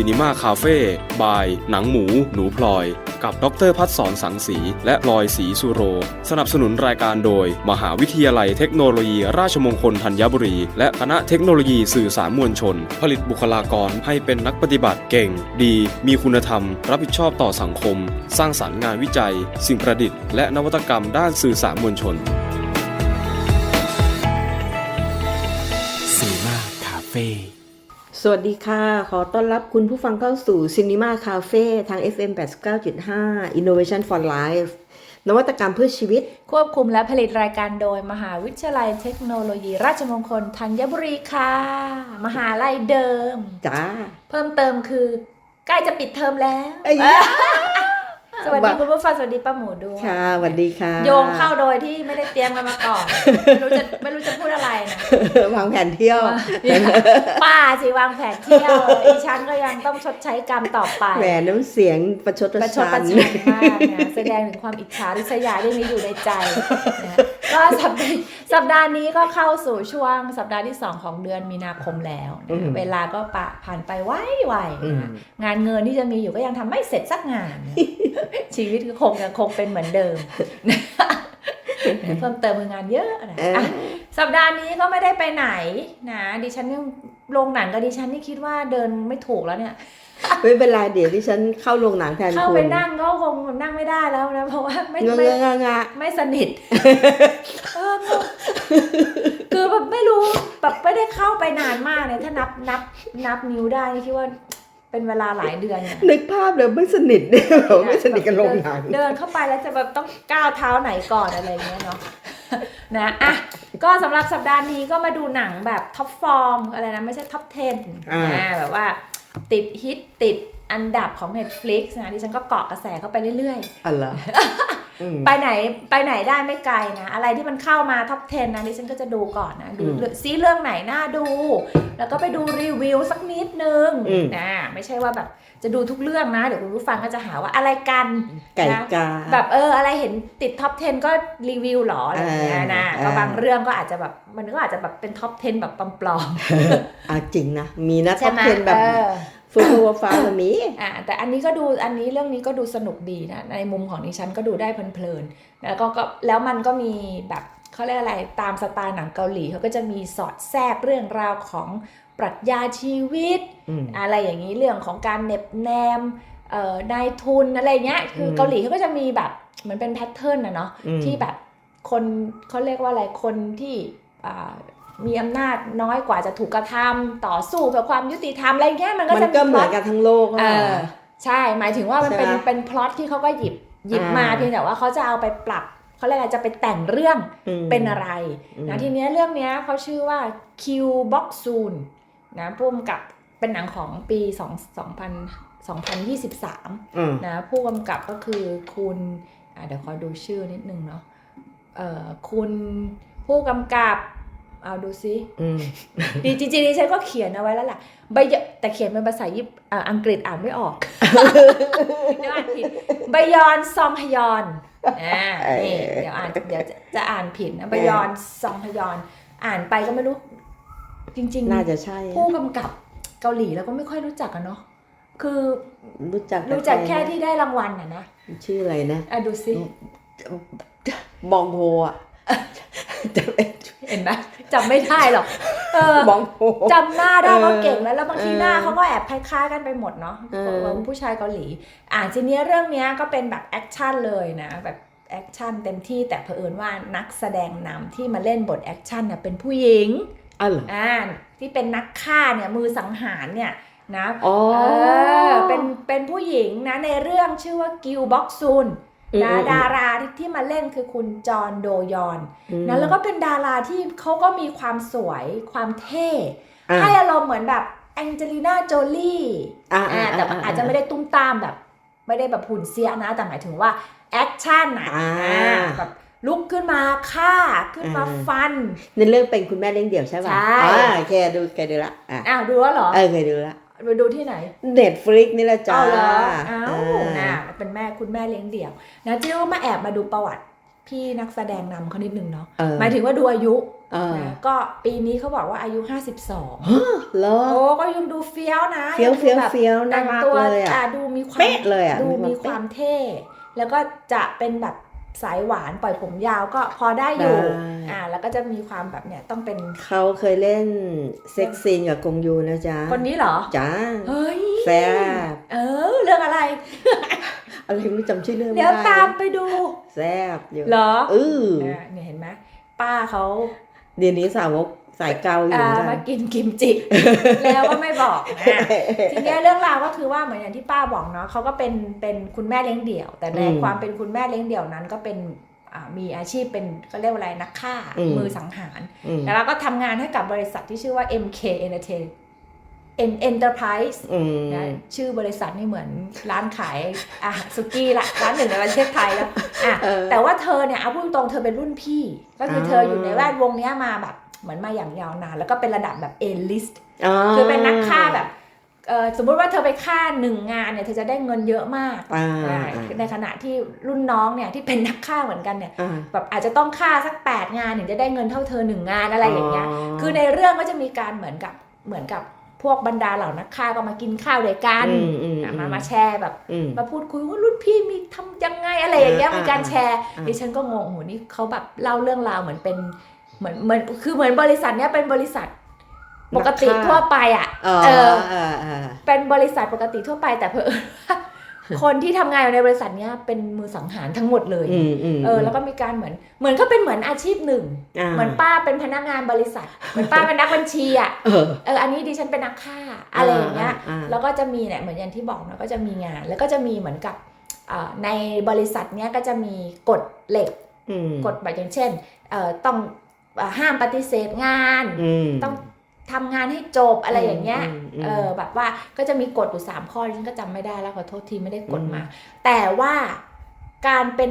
ซีนีมาคาเฟ่บาย หนังหมู หนูพลอย กับดรพัฒสอนสังสี และพลอยสีสุโร สนับสนุนรายการโดย มหาวิทยาลัยเทคโนโลยี ราชมงคลธัญบุรี และคณะเทคโนโลยีสื่อสารมวลชน ผลิตบุคลากรให้เป็นนักปฏิบัติเก่ง ดี มีคุณธรรม รับผิดชอบต่อสังคม สร้างสารรค์งานวิจัย สิ่งประดิษฐ์และนวัตกรรมด้านสื่อสารมวลชน สวัสดีค่ะ ขอต้อนรับคุณผู้ฟังเข้าสู่ Cinema Cafe ทาง FM 89.5 Innovation for Life นวัตกรรมเพื่อชีวิต ควบคุมและผลิตรายการโดยมหาวิทยาลัยเทคโนโลยี ราชมงคลธัญบุรีค่ะ มหาลัยเดิม จ้า เพิ่มเติมคือ ใกล้จะปิดเทอมแล้วเอ้ย สวัสดีคุณผู้ฟังสวัสดีป้าหมูด้วยค่ะสวัสดีค่ะ โยงเข้าโดยที่ไม่ได้เตรียมกันมาก่อนไม่รู้จะไม่รู้จะพูดอะไรนะวางแผนเที่ยว ป้าสิวางแผนเที่ยวอีฉันก็ยังต้องชดใช้กรรมต่อไปแหมน้ำเสียงประชดประประชดชัประนชันมากนะแสดงถึงความอิจฉาริษยาที่มีอยู่ในใจนะก็สัปดาห์สัปดาห์นี้ก็เข้าสู่ช่วงสัปดาห์ที่ 2 ของเดือนมีนาคมแล้วนะอืมเวลาก็ปะผ่านไปไวๆอืมนะงานเงินที่จะมีอยู่ก็ยังทำไม่เสร็จสักงานนะชีวิตก็คงยังคงเป็นเหมือนเดิม เพิ่มเติมคืองานเยอะนะเอออะสัปดาห์นี้ก็ไม่ได้ไปไหนนะดิฉันยังโรงหนังกับดิฉันนี่คิดว่าเดินไม่ถูกแล้วเนี่ยไม่เป็นไรเดี๋ยวที่ฉันเข้าโรงหนังแทนเข้าคุณไปนั่งก็คงนั่งไม่ได้แล้วนะเพราะว่าไม่เงไม่งงะไม่สนิทเอองงคือแบบไม่รู้แบบไม่ได้เข้าไปนานมากเลยถ้านับนับนับนิ้วได้นี่คิดว่า เป็นเวลาหลายเดือนเนี่ยนึกภาพเลยไม่สนิทเนี่ยไม่สนิทกับโรงหนังเดินเข้าไปแล้วจะแบบต้องก้าวเท้าไหนก่อนอะไรอย่างเงี้ยเนาะนะอะก็สำหรับสัปดาห์นี้ก็มาดูหนังแบบท็อปฟอร์มอะไรนะไม่ใช่ท็อป 10อ่านะแบบว่าติดฮิตติด อันดับของ Netflix นะดิฉันก็เกาะกระแสเข้าไปเรื่อยๆอ๋อเหรออืมไปไหนไปไหนได้ไม่ไกลนะ อะไรที่มันเข้ามาท็อป 10 นะดิฉันก็จะดูก่อนนะดูอืมเรื่องซีเรื่องไหนน่าดู แล้วก็ไปดูรีวิวสักนิดนึงอืม นะไม่ใช่ว่าแบบจะดูทุกเรื่องนะ เดี๋ยวคุณผู้ฟังก็จะหาว่าอะไรกัน ไก่นะกา แบบเอออะไรเห็นติดท็อป 10 ก็รีวิวหรออะไรอย่างเงี้ยนะอ่าก็บางเรื่องก็อาจจะแบบมันก็อาจจะแบบเป็นท็อป 10 แบบปลอมอะจริงนะ มีนะๆท็อปไหมเทนแบบ เออ ฟูฟูฟ้าแบบนี้อ่าแต่อันนี้ก็ดูอันนี้เรื่องนี้ก็ดูสนุกดีนะในมุมของดิฉันก็ดูได้เพลินๆแล้วก็ก็แล้วมันก็มีแบบเขาเรียกอะไรตามสไตล์หนังเกาหลีเขาก็จะมีสอดแทรกเรื่องราวของปรัชญาชีวิตอืมอะไรอย่างนี้เรื่องของการเหน็บแนมเอ่อนายทุนอะไรเงี้ยคืออมเกาหลีเขาก็จะมีแบบเหมือนเป็นแพทเทิร์นนะเนาะอืมที่แบบคนเขาเรียกว่าอะไรคนที่อ่า มีอำนาจน้อยกว่าจะถูกกระทำต่อสู้เพื่อความยุติธรรมอะไรเงี้ยมันก็มันจะก็มีเหมือนพล็อตกันทั้งโลกเออะอใช่ หมายถึงว่ามันเป็นใช่ไหมเป็นพล็อตที่เขาก็หยิบหยิบมาอ่าเพียงแต่ว่าเขาจะเอาไปปรับเขาเรียกอะไรจะไปแต่งเรื่องมเป็นอะไรอืมนะทีเนี้ยเรื่องเนี้ยเขาชื่อว่า Q Box Soon นะพุ่มกับเป็นหนังของปี2 2000 2023อืมนะผู้กำกับก็คือคุณอะเดี๋ยวขอดูชื่อนิดนึงเนาะเอ่อคุณผู้กำกับ เอาดูซิอืมดีจริงๆดิฉันก็เขียนเอาไว้แล้วล่ะใบยแต่เขียนเป็นภาษาญี่ปุ่นอ่าอังกฤษอ่านไม่ออกเดี๋ยวอ่านผิดใบยอนซองฮยอนอ่านี่เดี๋ยวอ่านเดี๋ยวจะจะอ่านผิดนะใบยอนซองฮยอน อ่านไปก็ไม่รู้ จริงน่าจะใช่ๆผู้กำกับเกาหลีแล้วก็ไม่ค่อยรู้จักกันเนาะคือรู้จักรู้จักใรแค่นะที่ได้รางวัลน่ะนะชื่ออะไรนะอะดูสิบองโฮอะจะเป็น เห็นไหมจำไม่ได้หรอกเออบองโฮจำหน้าได้ก็เออเก่งแล้วแล้วบางทีเออหน้าเขาก็แอบคล้ายๆกันไปหมดเนาะเออ ของผู้ชายเกาหลี อ่าทีเนี้ยเรื่องเนี้ยก็เป็นแบบแอคชั่นเลยนะแบบแอคชั่นเต็มที่แต่เผอิญว่านักแสดงนำที่มาเล่นบทแอคชั่นน่ะเป็นผู้หญิงอ้าวเหรออ่าที่เป็นนักฆ่าเนี่ยมือสังหารเนี่ยนะ อ๋อเออเป็นเป็นผู้หญิงนะในเรื่องชื่อว่ากิลบ็อกซุนอืม นะอืมดาราที่ที่มาเล่นคือคุณจอห์นโดยอนอืมนะแล้วก็เป็นดาราที่เขาก็มีความสวยความเท่อะให้อารมณ์เหมือนแบบแองเจลิน่าโจลี่อ่าอ่าแต่อาจจะไม่ได้ตุ้มตามแบบ ไม่ได้แบบหุ่นเสียนะ แต่หมายถึงว่าแอคชั่นอะอ่าอ่าแบบลุกขึ้นมาฆ่าขึ้นมาอ่าฟันในเรื่องเป็นคุณแม่เลี้ยงเดี่ยวใช่ป่ะใช่อ่าโอเคดูเคยดูละอะอ้าวดูแล้วเหรอเออเคยดูละ ไปดูที่ไหน เน็ตฟลิกนี่แหละจ้าเอาเหรออ้าวอ่านะเป็นแม่คุณแม่เลี้ยงเดี่ยวนะเจ๊ก็มาแอบมาดูประวัติพี่นักแสดงนำเขานิดนึงเนาะเออหมายถึงว่าดูอายุอ่านะก็ปีนี้เขาบอกว่าอายุ 52เหรอโอ้ก็ยังดูเฟี้ยวนะเฟี้ยวงดูเฟี้ยวแบบเฟี้ยวน่าแต่งรักตัวเลยอะอะดูมีความเป๊ะเลยอะดูมีมีความความเท่ แล้วก็จะเป็นแบบ สายหวานปล่อยผมยาวก็พอได้อยู่ได้อ่า แล้วก็จะมีความแบบเนี่ยต้องเป็นเขาเคยเล่นเซ็กซีนกับกงยูนะจ๊ะ คนนี้เหรอจ้าเฮ้ยแซ่บเออ เรื่องอะไร อะไรไม่จำชื่อเรื่องไม่เดี๋ยวได้ตามไปดู แซ่บอยู่เหรอเออเนี่ยเนี่ยเห็นไหมป้าเขาเดี๋ยวนี้สาวก สายเกาอยู่อ่าเหมือนกัมานกินกิมจิ แล้วก็ไม่บอกอะทีเนี้ยเรื่องราวก็คือว่าเหมือนอย่างที่ป้าบอกเนาะเขาก็เป็นเป็นคุณแม่เลี้ยงเดี่ยว แต่ในอืมความเป็นคุณแม่เลี้ยงเดี่ยวนั้นก็เป็นอ่ามีอาชีพเป็นก็เรียกว่าอะไรนักฆ่าอืมมือสังหารอืมแล้วเราก็ทำงานให้กับบริษัทที่ชื่อว่า MK Entertain En Enterprise อืมนะชื่อบริษัทนี่เหมือนร้านขายอาหารสุกี้ละร้านหนึ่งในประเทศไทยแล้วอะเออแต่ว่าเธอเนี่ยเอาพูดตรงๆเธอเป็นรุ่นพี่ ก็คือเธออยู่ในแวดวงเนี้ยมาแบบ เหมือนมาอย่างยาวนาน แล้วก็เป็นระดับแบบ A list คือเป็นนักฆ่าแบบเอ่อสมมุติว่าเธอไปฆ่าหนึ่งงานเนี่ยเธอจะได้เงินเยอะมากอ่าอ่าในขณะที่รุ่นน้องเนี่ยที่เป็นนักฆ่าเหมือนกันเนี่ยอ่าแบบอาจจะต้องฆ่าสัก 8 งานถึงจะได้เงินเท่าเธอหนึ่งงานอะไรอย่างเงี้ยคือในเรื่องก็จะมีการเหมือนกับเหมือนกับพวกบรรดาเหล่านักฆ่าก็มากินข้าวด้วยกันอืมอืมอะมามาแชร์แบบอืมมาพูดคุยว่ารุ่นพี่มีทำยังไงอะไรอย่างเงี้ยอ่ามีการแชร์อ่าดิฉันก็งงโหนี่เขาแบบเล่าเรื่องราวเหมือนเป็น เหมือนเหมือนคือเหมือนบริษัทเนี้ยเป็นบริษัทปกตินักฆ่าทั่วไปอะอ๋อเอออ่าอ่าเป็นบริษัทปกติทั่วไป แต่เพอญว่าคนที่ทำงานอยู่ในบริษัทเนี้ยเป็นมือสังหารทั้งหมดเลยอืมอืมเออ แล้วก็มีการเหมือน เหมือนก็เป็นเหมือนอาชีพหนึ่งาเหมือนป้าเป็นพนักงานบริษัท เหมือนป้าเป็นนักบัญชีอะเออเอออันนี้ดิฉันเป็นนักฆ่าอะไรอย่างเงี้ยอ่าแล้วก็จะมีเนี่ยเหมือนอย่างที่บอกนะก็จะมีงาน แล้วก็จะมีเหมือนกับอ่าในบริษัทเนี้ยก็จะมีกฎเหล็กอืมกฎแบบอย่างเช่นเอ่อต้องอ่า ห้ามปฏิเสธงานอืมต้องทำงานให้จบอะไรอย่างเงี้ยอืมอืมเออแบบว่าก็จะมีกฎอยู่สามข้อดิฉันก็จำไม่ได้แล้วขอโทษทีไม่ได้กฎอืมมา แต่ว่าการเป็น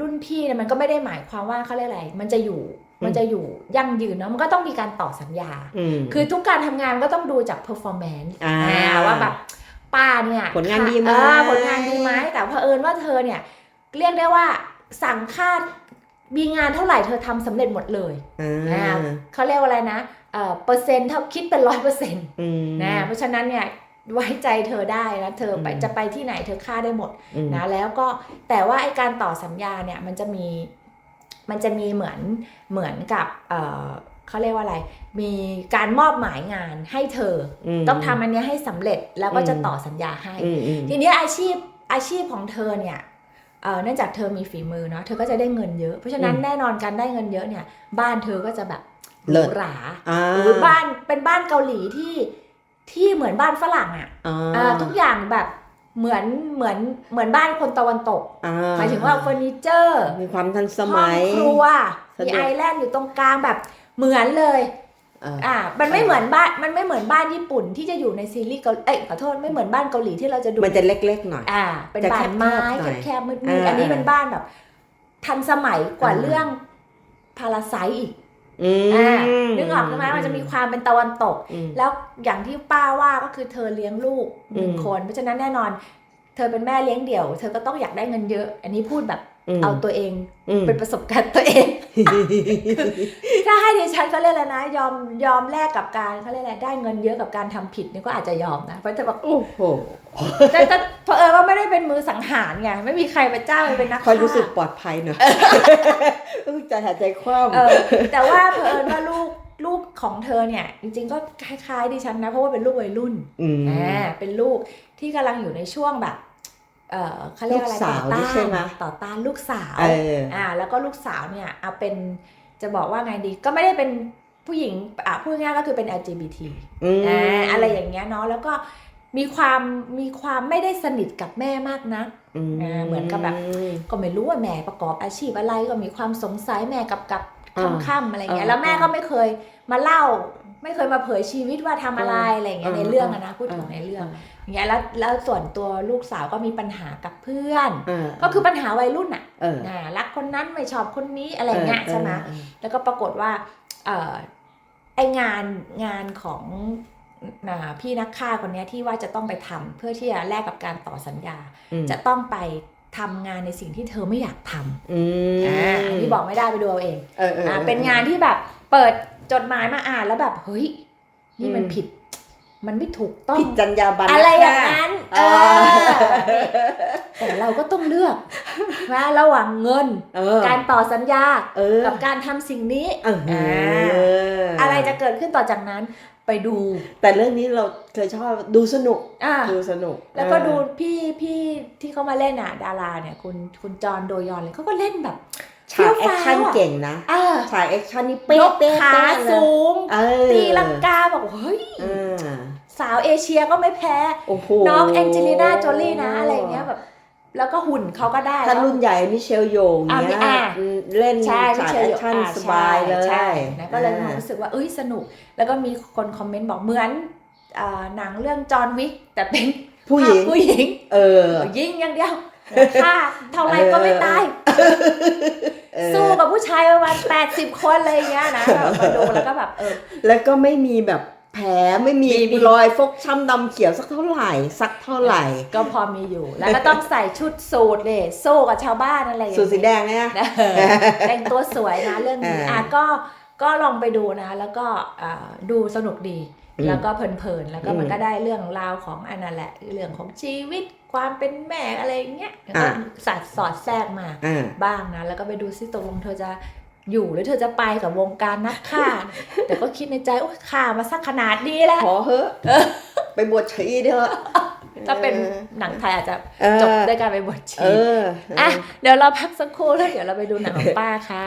รุ่นพี่เนี่ยมันก็ไม่ได้หมายความว่าเขาเรียกอะไร มันจะอยู่มันจะอยู่ยั่งยืนเนาะมันก็ต้องมีการต่อสัญญาอืมคือทุกการทำงานมันก็ต้องดูจาก performance อ่าว่าแบบป้าเนี่ยผลงานดีไหมเออผลงานดีไหมแต่เผอิญว่าเธอเนี่ย เรียกได้ว่าสั่งค่า มีงานเท่าไหร่เธอทำสำเร็จหมดเลยอ่าอ่าเขาเรียกว่าอะไรนะเอ่อเปอร์เซ็นต์เท่าคิดเป็นร้อยเปอร์เซ็นต์อืมนะเพราะฉะนั้นเนี่ยไว้ใจเธอได้นะเธอไปอืมจะไปที่ไหนเธอค่าได้หมดอืมนะแล้วก็แต่ว่าไอการต่อสัญญาเนี่ยมันจะมีมันจะมีเหมือนเหมือนกับเอ่อเขาเรียกว่าอะไร มีการมอบหมายงานให้เธออมต้องทำอันเนี้ยให้สำเร็จแล้วก็จะอืมต่อสัญญาให้อืมอืมทีเนี้ยอาชีพอาชีพของเธอเนี่ย เอ่อเนื่องจากเธอมีฝีมือเนาะเธอก็จะได้เงินเยอะ เพราะฉะนั้นแน่นอนการได้เงินเยอะเนี่ย บ้านเธอก็จะแบบหเลิรูศหราอ่าหรือบ้านเป็นบ้านเกาหลีที่ที่เหมือนบ้านฝรั่งอะอ่าอ่าทุกอย่างแบบเหมือนเหมือนเหมือนบ้านคนตะวันตกอ่หมายถึงว่าเฟอร์นิเจอร์มีความทันสห้อมังยครัวสะดวกมีไอแลนด์อยู่ตรงกลางแบบเหมือนเลย อ่าอ่ามันไม่เหมือนบ้านมันไม่เหมือนบ้านญี่ปุ่นที่จะอยู่ในซีรีส์เกาหลีเอ้ยขอโทษไม่เหมือนบ้านเกาหลีที่เราจะดูมันจะเล็กๆหน่อยอ่าเป็นจะบ้านไม้แคบๆหน่อยแคบๆมืดอ่าๆอันนี้เป็นบ้านแบบ ทันสมัยกว่าอ่าเรื่องพาราไซอีกอืมอ่านึกออกใช่ไหมมันจะมีความเป็นตะวันตกอืมแล้วอย่างที่ป้าว่าก็คือเธอเลี้ยงลูกหนึ่งอืมคน เพราะฉะนั้นแน่นอน เธอเป็นแม่เลี้ยงเดี่ยว เธอก็ต้องอยากได้เงินเยอะ อันนี้พูดแบบม เอาตัวเองอืมเป็นประสบการณ์ตัวเองถ้าให้ดิฉันเขาเรียกอะไรนะ ยอมยอมแลกกับการเขาเรียกอะไรได้เงินเยอะกับการทำผิดเนี่ยก็อาจจะยอมนะเพราะเธอบอกโอ้โหแต่แต่เผอิญว่าไม่ได้เป็นมือสังหารไงไม่มีใครมาจ้างไปเป็นนักคอยรู้ฆ่าสึกปลอดภัยหน่อยรู้สึกใจหายใจคว่ำเออแต่ว่าเผอิญว่าลูกลูกของเธอเนี่ย จริงๆก็คล้ายๆดิฉันนะเพราะว่าเป็นลูกวัยรุ่นมอ่าเป็นลูกที่กำลังอยู่ในช่วงแบบ เออเขาเรียกอะไรลูกสาวต่อนี่ต้าใช่นไหมต่อต้านลูกสาวเอออ่าแล้วก็ลูกสาวเนี่ยเอาเป็นจะบอกว่าไงดีก็ไม่ได้เป็นผู้หญิงอะพูดง่ายๆก็คือเป็น LGBT อืมอ่าอะไรอย่างเงี้ยเนาะแล้วก็มีความมีความไม่ได้สนิทกับแม่มากนักอ่าเหมือนกับแบบก็ไม่รู้ว่าแม่ประกอบอาชีพอะไรก็มีความสงสัยแม่กับกับอ่าค่ำๆอะไรเงี้ยอ่าแล้วแม่ก็ไม่เคยมาเล่า ไม่เคยมาเผยชีวิตว่าทำอะไรอะไรเงี้ยอ่าในเรื่องอะนะพูดถึงอ่าในเรื่องอย่าง เงี้ยแล้วแล้วส่วนตัวลูกสาวก็มีปัญหากับเพื่อนอ่าก็คือปัญหาวัยรุ่นอะเอออ่ารักคนนั้นไม่ชอบคนนี้อะไรเงี้ยใช่ไหมเออแล้วก็ปรากฏว่าเอ่อไองานงานของอ่าพี่นักฆ่าคนเนี้ยที่ว่าจะต้องไปทำเพื่อที่จะแลกกับการต่อสัญญาอืมจะต้องไปทำงานในสิ่งที่เธอไม่อยากทำอืมอ่าอันนี้บอกไม่ได้ไปดูเอาเองเออเอออ่าออเป็นงานที่แบบเปิดจดหมายมาอ่านแล้วแบบเฮ้ยนี่มันอืมผิด มันไม่ถูกต้องผิดจรรยาบรรณอะไรอย่างค่ะนั้นเออ่าอแต่เราก็ต้องเลือกว่าระหว่างเงินเออการต่อสัญญาเออกับการทำสิ่งนี้เออออะไรจะเกิดขึ้นต่อจากนั้นไปดู แต่เรื่องนี้เราเคยชอบดูสนุกอ่าดูสนุก แล้วก็เออดูพี่พี่ที่เขามาเล่นอะดาราเนี่ย คุณคุณจอห์นโดยอนเลยเขาก็เล่นแบบ ฉากแอคชั่นฟี้ยวฟ้าวอะเก่งนะอ่าฉากแอคชั่นนี่ยเป๊ะกเป๊ะขาเป๊ะเลยสูงเออตีลังกาบอกเฮ้ยเออสาวเอเชียก็ไม่แพ้โอ้โหน้องแองเจลิน่าโจลี่นะอะไรเงี้ยแบบแล้วก็หุ่นเขาก็ได้ถ้าแล้วรุ่นใหญ่มิเชลโยงอะเนี้ยอะอืมเล่นใช่ฉากไม่แอใช่คชั่นอ่าสบายเลยใช่นะก็เลยมีความอ่ารู้สึกว่าเอ้ยสนุก แล้วก็มีคนคอมเมนต์บอกเหมือนอ่าหนังเรื่องจอห์นวิกแต่เป็นผู้หญิงภาพผู้หญิง เออ ยิงอย่างเดียว ฆ่าเท่าไรก็ไม่ตายเออสู้กับผู้ชายประมาณ80คนอะไรอย่างเงี้ยนะแบบมาดูแล้วก็แบบเออ แล้วก็ไม่มีแบบแผลไม่มีมีมีรอยฟกช้ำดำเขียวสักเท่าไหร่ สักเท่าไหร่ ก็พอมีอยู่ แล้วก็ต้องใส่ชุดสูทเลยสู้กับชาวบ้านอะไรอย่างสูเงี้ทสีแดงเนี่ยนะแต่งตัวสวยนะเรื่องนี้อ่าอะก็ก็ลองไปดูนะ แล้วก็อ่าดูสนุกดีอืมแล้วก็เพลินๆ แล้วก็มันอืมก็ได้เรื่องราวของอันนั้นแหละ เรื่องของชีวิต ความเป็นแม่อะไรอย่างเงี้ยแล้วก็อ่าสัดสอดแทรกมาอ่าบ้างนะ แล้วก็ไปดูซิตกลงเธอจะอยู่หรือเธอจะไปกับวงการนักฆ่า แต่ก็คิดในใจโอ้ยฆ่ามาสักขนาดนี้แล้วขอเถอะไปบวชชีเถอะถ้าเป็นหนังไทยอาจจะเออจบด้วยการไปบวชชีเอออะเดี๋ยวเราพักสักครู่แล้วเดี๋ยวเราไปดูหนังของป้าค่ะ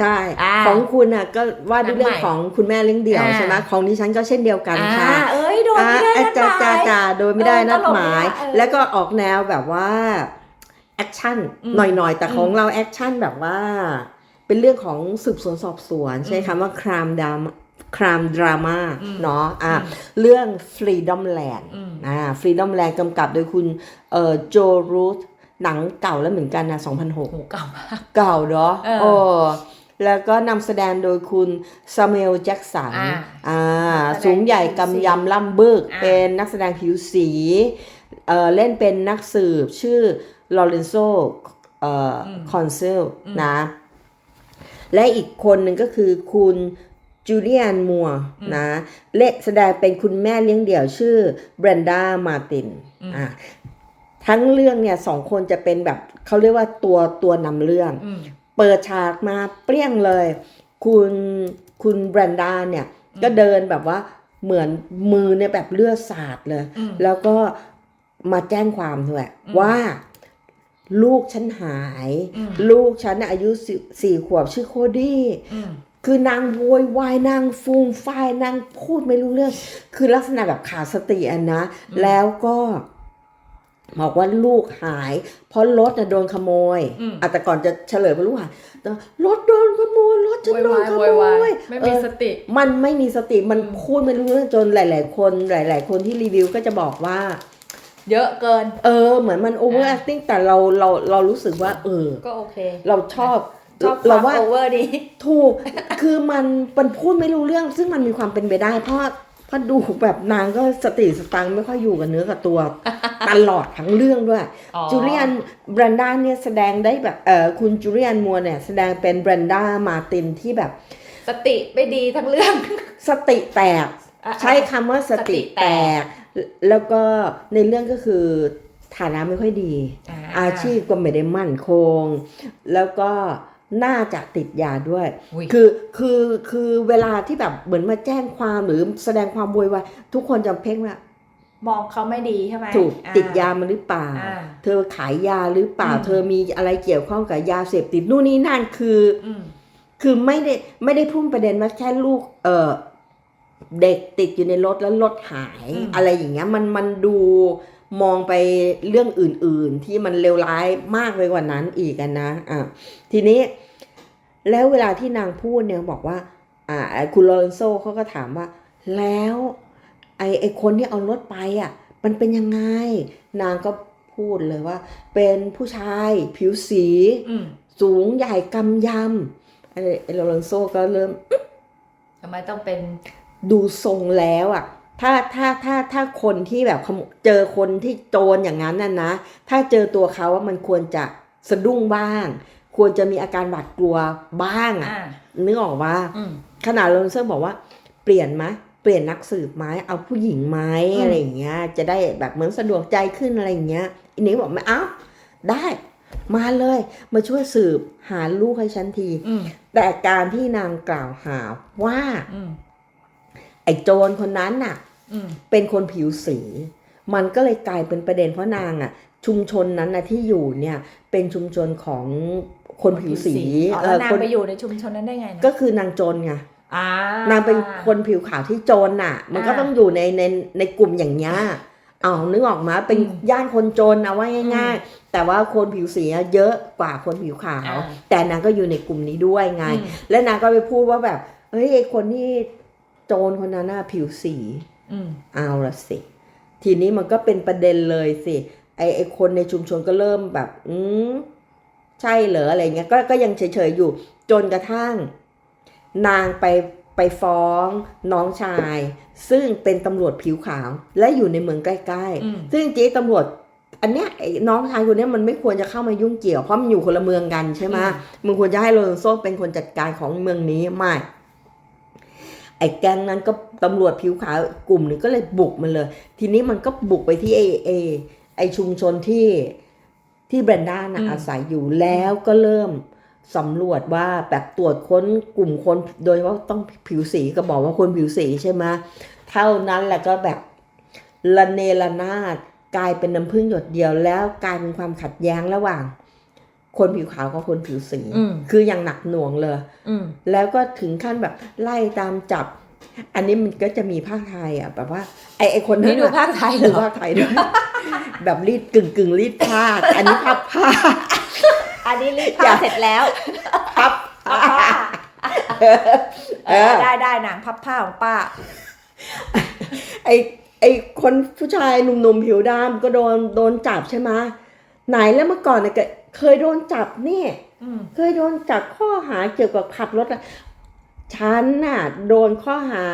ใช่อ่าของคุณอะก็ว่าด้วยหนังใหม่เรื่องของคุณแม่เลี้ยงเดี่ยวอ่า ใช่ไหมของดิฉันก็เช่นเดียวกันอ่าค่ะเอ้ยโดนไม่ได้อ่านัดหจ้ามายจ้าจ้าโดยไม่ได้เออนัดหมายตลกดีอะเออแล้วก็ออกแนวแบบว่าแอคชั่นอืมหน่อยๆ แต่อืมของเราแอคชั่นแบบว่า เป็นเรื่องของสืบสวนสอบสวน ใช้อืมคำว่าครามดามครามดราม่าอืมเนาะอะอืมเรื่อง Freedom Land อืม อ่า Freedom Land กำกับโดยคุณเอ่อโจรูธหนังเก่าแล้วเหมือนกันนะ2006โหเก่ามาก เก่าเนาะเออโอ้ แล้วก็นำแสดงโดยคุณซามูเอลแจ็กสันอ่าอ่านักแสดงสูงใหญ่ผิวสีกำยำล่ำบึกอ่าเป็นนักแสดงผิวสีเอ่อเล่นเป็นนักสืบชื่อลอเรนโซเอ่ออคอนเซลนะ และอีกคนหนึ่งก็คือคุณจูเลียนมัวนะเล่นแสดงเป็นคุณแม่เลี้ยงเดี่ยวชื่อแบรนดามาตินอ่าทั้งเรื่องเนี่ยสองคนจะเป็นแบบเขาเรียกว่าตัวตัวนำเรื่องอืม เปิดฉากมาเปรี้ยงเลย คุณคุณแบรนดาเนี่ยก็เดินแบบว่าเหมือนมือเนี่ยแบบเลือดสาดเลยอืมแล้วก็มาแจ้งความด้วยอืมว่าลูกฉันหายอืมลูกฉันน่ะอายุสี่สี่ขวบชื่อโคดี้อืมคือนางโวยวายนางฟูมฟายนางพูดไม่รู้เรื่อง คือลักษณะแบบขาดสติอะนะ แล้วก็ บอกว่าลูกหาย เพราะรถน่ะโดนขโมยอืมอะแต่ก่อนจะเฉลยว่าลูกหายแต่รถโดนขโมยรถฉันโดนขโมยไม่มีเออสติ มันไม่มีสติมันพูดไม่รู้เรื่องจนหลาย ๆ คนหลาย ๆ คนที่รีวิวก็จะบอกว่า เยอะเกิน เออ เหมือนมันโอเวอร์อ่าแอคติ้งแต่เราเราเรารู้สึกว่า เออ ก็โอเค เราชอบชอบคเราวามว่าโอเวอร์ดีถูกคือมันมันพูดไม่รู้เรื่อง ซึ่งมันมีความเป็นไปได้เพราะเพราะดูแบบนางก็สติสตังค์ไม่ค่อยอยู่กับเนื้อกับตัว ตลอดทั้งเรื่องด้วยอ๋อจูเลียนแบรนด้าเนี่ยแสดงได้แบบเออคุณจูเลียนมัวเนี่ยแสดงเป็นแบรนด้ามาตินที่แบบ สติไม่ดีทั้งเรื่อง สติแตกอะใช้คำว่าสติแตก แล้วก็ในเรื่องก็คือฐานะไม่ค่อยดีอ่าอาชีพก็ไม่ได้มั่นคง แล้วก็น่าจะติดยาด้วยอุ๊ยคือคือคือเวลาที่แบบเหมือนมาแจ้งความหรือแสดงความโวยวายทุกคนจะเพ่งว่า มองเขาไม่ดีใช่ไหมถูกอ่ติดยามาหรือเปล่าอ่า เธอขายยาหรือเปล่าอืมเธอมีอะไรเกี่ยวข้องกับยาเสพติดนู่นนี่นั่นคืออืมคือไม่ได้ไม่ได้พุ่งประเด็นว่าแค่ลูก เออเด็กติดอยู่ในรถแล้วรถหายอืมอะไรอย่างเงี้ยมันมันดูมองไปเรื่องอื่น ๆ ที่มันเลวร้ายมากไปกว่านั้นอีกอะนะอะทีนี้ แล้วเวลาที่นางพูดเนี่ยบอกว่า อ่า คุณโลเรนโซเขาก็ถามว่า แล้ว ไอไอคนที่เอารถไปอะมันเป็นยังไง นางก็พูดเลยว่า เป็นผู้ชายผิวสีอืมสูงใหญ่กำยำไอไอโลเรนโซก็เริ่มทำไมต้องเป็นดูทรงแล้วอะถ้าถ้าถ้าถ้าคนที่แบบขโมเจอคนที่โจรอย่างนั้นน่ะนะ ถ้าเจอตัวเขาว่ามันควรจะสะดุ้งบ้าง ควรจะมีอาการหวาดกลัวบ้างอะอ่านึกออกว่าอืมขนาดโรนเซอร์บอกว่า เปลี่ยนไหมเปลี่ยนนักสืบไหมเอาผู้หญิงไหมอืมอะไรอย่างเงี้ย จะได้แบบเหมือนสะดวกใจขึ้นอะไรอย่างเงี้ยอันนี้บอกไม่เอาได้มาเลยมาช่วยสืบหาลูกให้ฉันทีอืมแต่การที่นางกล่าวหาว่าอืมไอ้โจรคนนั้นน่ะอืมเป็นคนผิวสี มันก็เลยกลายเป็นประเด็นเพราะนางอะ ชุมชนนั้นนะที่อยู่เนี่ย เป็นชุมชนของคนผิวสีอ๋อเอแล้วอนางคนไปอยู่ในชุมชนนั้นได้ไงนะก็คือนางโจรไงอ่า นางเป็นคนผิวขาวที่โจรน่ะ มันก็อ่าต้องอยู่ในในในกลุ่มอย่างเงี้ยอ๋อนึกออกมาเป็นอืมย่านคนจนเอาไว้ง่าย ๆ แต่ว่าคนผิวสีอะเยอะกว่าคนผิวขาวอ่าแต่นางก็อยู่ในกลุ่มนี้ด้วยไงอืมและนางก็ไปพูดว่าแบบเฮ้ยไอคนที่โจรคนนั้นน่ะผิวสีอืมเอาละสิ ทีนี้มันก็เป็นประเด็นเลยสิ ไอไอคนในชุมชนก็เริ่มแบบ อืมใช่เหรออะไรเงี้ยก็ก็ยังเฉยๆอยู่จนกระทั่ง นางไปไปฟ้องน้องชาย ซึ่งเป็นตำรวจผิวขาวและอยู่ในเมืองใกล้อืมๆซึ่งจริงๆตำรวจอันเนี้ยไอ้น้องชายคนเนี้ยมันไม่ควรจะเข้ามายุ่งเกี่ยวเพราะมันอยู่คนละเมืองกันใช่ไหมอืมมึงควรจะให้โรนโซเป็นคนจัดการของเมืองนี้ไม่ไอ้แก๊งนั้นก็ตำรวจผิวขาวกลุ่มหนึ่งก็เลยบุกมันเลย ทีนี้มันก็บุกไปที่ไอไอไอชุมชนที่ที่แบรนด้านะอืมอาศัยอยู่แล้วก็เริ่ม สำรวจว่าแบบตรวจค้นกลุ่มคนโดยเฉพาะต้องผิวสีก็บอกว่าคนผิวสีใช่ไหมเท่านั้นแหละก็แบบละเนระนาดกลายเป็นน้ำพึ่งหยดเดียวแล้วกลายเป็นความขัดแย้งระหว่าง คนผิวขาวกับคนผิวสีอืมคืออย่างหนักหน่วงเลยอืมแล้วก็ถึงขั้นแบบไล่ตามจับ อันนี้มันก็จะมีภาคไทย อะ แบบว่า ไอไอคนนั้นี่นดูอะภาคไทยเหรดูอภาคไทยด้วยแบบรีดกึ่งกึ่งรีดผ้าอันนี้พับผ้า อันนี้รีดอย่าผ้าเสร็จแล้วพับพับผ้าเอเอออได้ได้หนังพับผ้าของป้า ไอไอคนผู้ชายหนุ่มๆผิวดำก็โดนโดนจับใช่ไหมไหนแล้วเมื่อก่อนเนี่ยก็เคยโดนจับนี่อืมเคยโดนจับข้อหาเกี่ยวกับขับรถอะ ฉันน่ะโดนข้อหา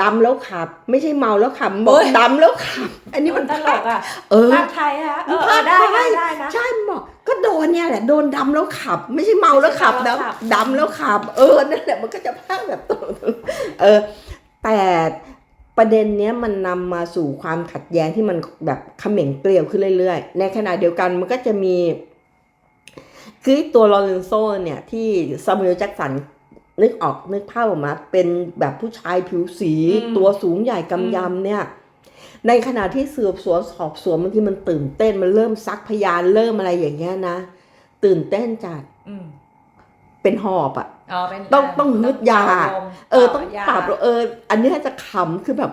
ดำแล้วขับ ไม่ใช่เมาแล้วขับบอกดำแล้วขับ อันนี้มันตลกอะเออภาคไทยฮะเออเอภาอคได้ไทได้ยได้นะใช่บอกก็โดนเนี่ยแหละโดนดำแล้วขับ ไม่ใช่เมาแล้วขับไม่ใช่นะเมาแล้วขับดำแล้วขับ เออนั่นแหละมันก็จะพากแบบเออแต่ประเด็นเนี้ยมันนำมาสู่ความขัดแย้งที่มันแบบเขม่งเกลียวขึ้นเรื่อยๆ ในขณะเดียวกันมันก็จะมีคือตัวลอเรนโซเนี่ยที่ซามูเอลแจ็คสัน นึกออกนึกภาพออกมาเป็นแบบผู้ชายผิวสีอืมตัวสูงใหญ่กำยำเนี่ย ในขณะที่สืบสวนสอบสวนบางทีมันตื่นเต้นมันเริ่มซักพยานเริ่มอะไรอย่างเงี้ยนะ ตื่นเต้นจัดอืมเป็นหอบอะอ๋อเป็นต้องต้องฮึดยาลมเออต้องยาปรับเออ อันนี้จะขำคือแบบ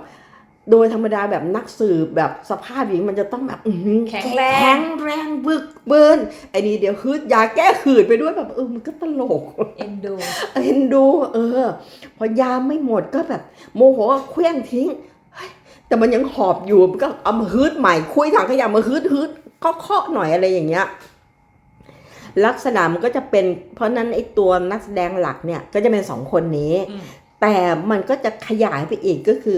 โดยธรรมดาแบบนักสืบแบบสภาพอย่างนี้มันจะต้องแบบอื้อหือแข็งแรงแข็งแรงบึกเบินไอ้นี่เดี๋ยวฮึดยาแก้หืดไปด้วยแบบเออมันก็ตลกเอ็นดูเห็นดูเออ พอยาไม่หมดก็แบบ โมโหก็เคลี้ยงทิ้งเฮ้ยแต่มันยังหอบอยู่มันก็เอามาฮึดใหม่คุยถังขยะมาฮึดฮึดก็เคาะหน่อยอะไรอย่างเงี้ยลักษณะมันก็จะเป็น เพราะนั้นไอ้ตัวนักแสดงหลักเนี่ยก็จะเป็นสองคนนี้อืมแต่มันก็จะขยายไปอีกก็คือ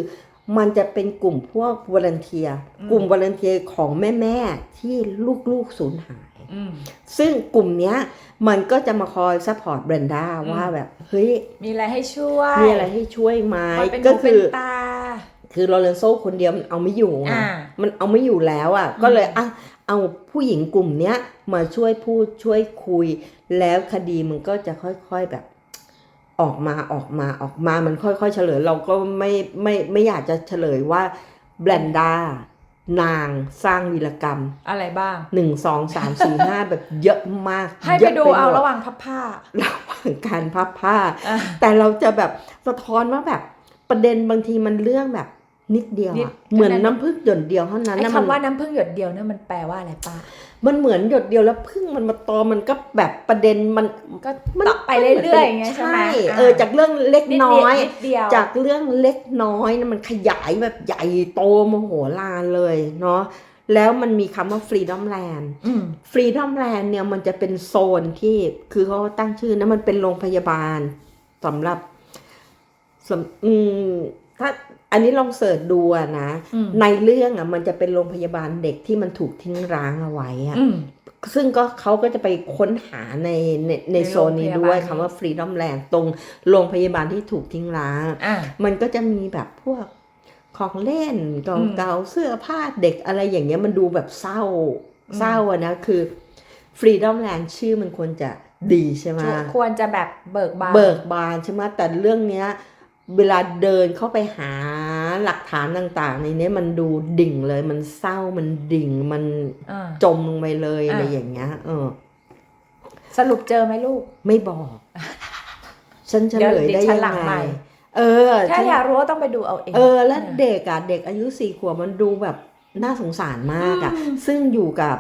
มันจะเป็นกลุ่มพวกวอร์เนเทียอืมกลุ่มวอร์เนเทียของแม่ๆที่ลูกๆสูญหายอืมซึ่งกลุ่มเนี้ยมันก็จะมาคอยซัพพอร์ตแบรนด้าอืมว่าแบบเฮ้ยมีอะไรให้ช่วย มีอะไรให้ช่วยไหมคอยเป็นก็หูเป็คืนอตาคือโรเลนโซคนเดียวมันเอาไม่อยู่ไงอ่ามันเอาไม่อยู่แล้วอะก็เลยอะเอาผู้หญิงกลุ่มเนี้ยมาช่วยพูดช่วยคุย แล้วคดีมันก็จะค่อยๆแบบ ออกมาออกมาออกมามันค่อยๆ เฉลย เราก็ไม่ไม่ไม่อยากจะเฉลยว่าแบรนด้านางสร้างวีรกรรมอะไรบ้างหนึ่งสองสามสี่ห้าแบบเยอะมาก ให้ไปยะดูเอาหมระหว่างพับผ้าระหว่างการพับผ้าอะแต่เราจะแบบสะท้อนว่าแบบประเด็นบางทีมันเรื่องแบบนิดเดียวนิดอะเหมือนอันนั้นน้ำผึ้งหยดเดียวเท่านั้นไอ้นะมันคำว่าน้ำผึ้งหยดเดียวเนี่ยมันแปลว่าอะไรป้า มันเหมือนหยดเดียวแล้วผึ้งมันมาตอมมันก็แบบประเด็นมันก็มันต่อไปเรื่อยๆอย่างเงี้ยใช่ไหมเออจากเรื่องเล็กนิดน้เดีอวยนิดเดียวจากเรื่องเล็กน้อยนะมันขยายแบบใหญ่โตมโหฬารเลยเนาะแล้วมันมีคำว่า Freedom Land อืม Freedom Land เนี่ยมันจะเป็นโซนที่คือเขาตั้งชื่อนะมันเป็นโรงพยาบาลสำหรับสำอืมถ้า อันนี้ลองเสิร์ชดูอะนะอืมในเรื่องอะมันจะเป็นโรงพยาบาลเด็กที่มันถูกทิ้งร้างเอาไว้อะอืมซึ่งก็เขาก็จะไปค้นหาในในในในโซนนี้ด้วยโรงพยาบาลคำว่า Freedom Land ตรงโรงพยาบาลที่ถูกทิ้งร้างอ่ามันก็จะมีแบบพวกของเล่นอืมเก่าๆเสื้อผ้าเด็กอะไรอย่างเงี้ยมันดูแบบเศร้าอืมเศร้าอะนะคือ Freedom Land ชื่อมันควรจะดีใช่ไหมควรจะแบบเบิกบานเบิกบานใช่ไหมแต่เรื่องเนี้ย เวลาเดินเข้าไปหาหลักฐานต่างๆ ในเนี้ยมันดูดิ่งเลยมันเศร้ามันดิ่งมันอ่าจมลงไปเลยอะอะไรอย่างเงี้ย เออ สรุปเจอไหมลูก ไม่บอก ฉันเฉลยเดี๋ยวได้ดิฉัยันงหลังไงใหม่เออถ้าฉันอยากรู้ก็ต้องไปดูเอาเอง เออ แล้วเด็กอะเด็กอายุสี่ขวบมันดูแบบน่าสงสารมากอะ ซึ่งอยู่กับ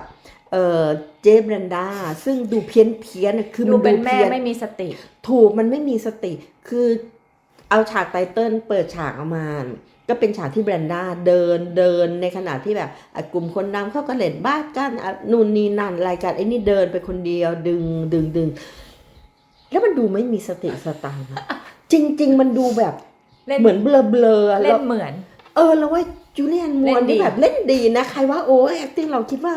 เออเจฟเบรนดาซึ่งดูเพี้ยนเพี้ยนๆอะคือดูมันเป็นดูแม่เพี้ยนไม่มีสติ ถูกมันไม่มีสติ คือ เอาฉากไตเติ้ลเปิดฉากออกมาก็เป็นฉากที่แบรนด้าเดินเดินในขณะที่แบบอะกลุ่มคนนำเขาก็เล่นบ้านกันอะนู่นนี่นั่นรายการไอ้นี่เดินไปคนเดียวดึงดึงดึงแล้วมันดูไม่มีสติสตังค์อะจริง ๆ มันดูแบบเล่นเหมือนเบลอเบลอๆเล่แล้วนเหมือน เออแล้วว่าจูเลียนมเล่วนนดีที่แบบเล่นดีนะ ใครว่าโอ้แอคติ้งเราคิดว่า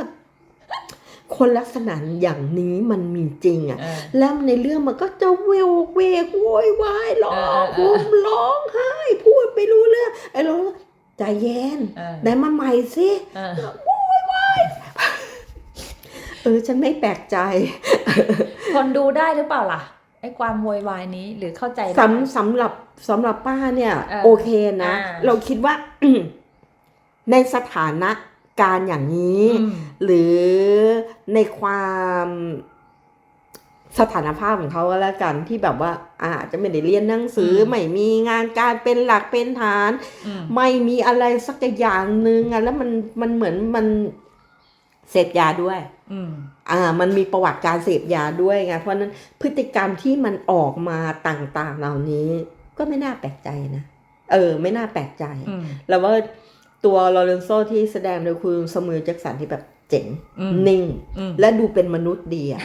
คนลักษณะอย่างนี้มันมีจริงอะเออแล้วในเรื่องมันก็จะเวลเวกโวยวายร้องเออเอห่อมร้องไห้พูดไม่รู้เรื่องไอ้เราใจเย็นเออไหนมาใหม่สิเออเออฉันไม่แปลกใจ คนดูได้หรือเปล่าล่ะไอ้ความโวยวายนี้หรือเข้าใจได้สำสำหรับสำหรับป้าเนี่ยเออโอเคนะอ่าเราคิดว่าในสถานะ การอย่างนี้อืมหรือในความสถานภาพของเขาก็แล้วกันที่แบบว่าอาจจะไม่ได้เรียนหนังสืออมไม่มีงานการเป็นหลักเป็นฐานอืมไม่มีอะไรสักอย่างหนึ่งอะแล้วมันมันเหมือนมันเสพยาด้วยอืมอ่า มันมีประวัติการเสพยาด้วยไงเพราะฉะนั้นพฤติกรรมที่มันออกมาต่างๆ เหล่านี้ ก็ไม่น่าแปลกใจนะเออ ไม่น่าแปลกใจอืมแล้วว่า ตัวลอเรนโซที่แสดงโดยคุณสมือแจ็คสันที่แบบเจ๋งอืมนิ่งอืมและดูเป็นมนุษย์ดีอะ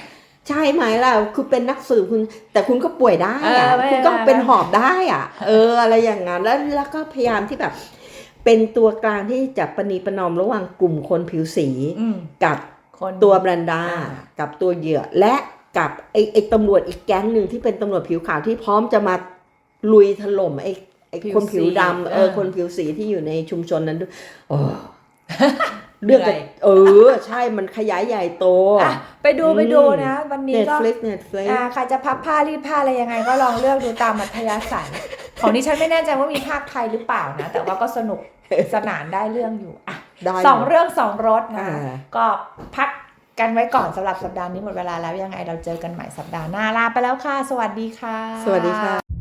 ใช่ไหมล่ะคือเป็นนักสืบคุณ แต่คุณก็ป่วยได้เออะอไม่คุณก็ไม่เป็นไม่หอบได้อะ เออ อะไรอย่างนั้นแล้วแล้วก็พยายามที่แบบ เป็นตัวกลางที่จะประนีประนอมระหว่างกลุ่มคนผิวสีอืมกับคนตัวแบรนดาอ่ากับตัวเหยื่อ และกับไอ้ไอ้ตำรวจอีกแก๊งหนึ่งที่เป็นตำรวจผิวขาวที่พร้อมจะมาลุยถล่มไอ้ ไอ้คนผิวดำเออคนผิวสีที่อยู่ในชุมชนนั้นด้วยโอ้เรื่องกับเออ ใช่มันขยายใหญ่โตอะไปดูไปดูนะ วันนี้เน็ตก็ฟลิกเน็ตฟลิกอ่าใครจะพับผ้ารีดผ้าอะไรยังไง ก็ลองเลือกดูตามอัธยาศัยของนี้ฉันไม่แน่ใจว่ามีภาคไทยหรือเปล่านะ แต่ว่าก็สนุกสนานได้เรื่องอยู่อะได้สองเรื่องสองรสนะอ่าก็พักกันไว้ก่อนสำหรับสัปดาห์นี้หมดเวลาแล้วยังไงเราเจอกันใหม่สัปดาห์หน้าลาไปแล้วค่ะ สวัสดีค่ะ สวัสดีค่ะ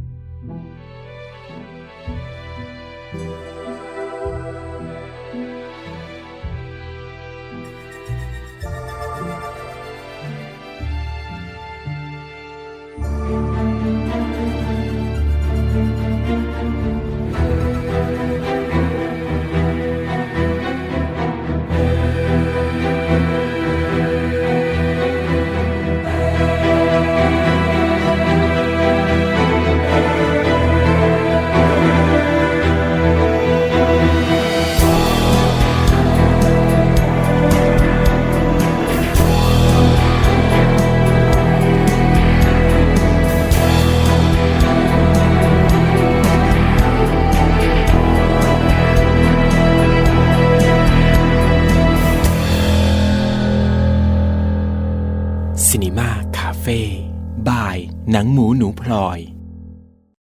พลอย